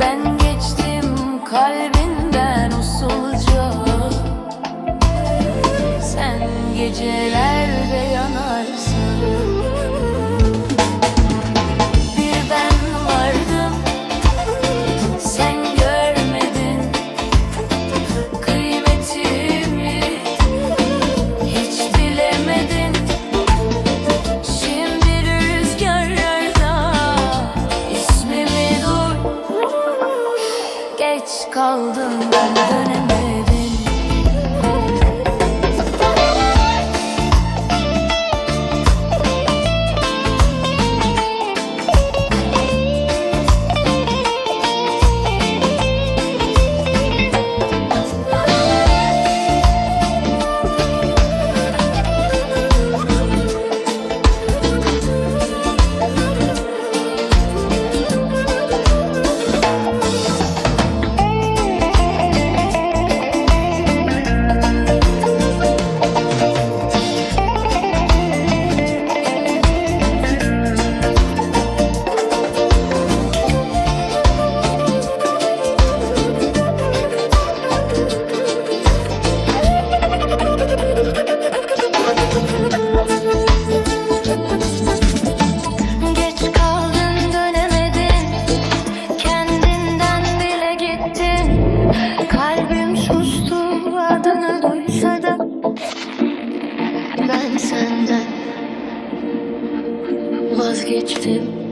Ben geçtim kalbinden usulca. Sen geceler Geç kaldın dönemedin vazgeçtim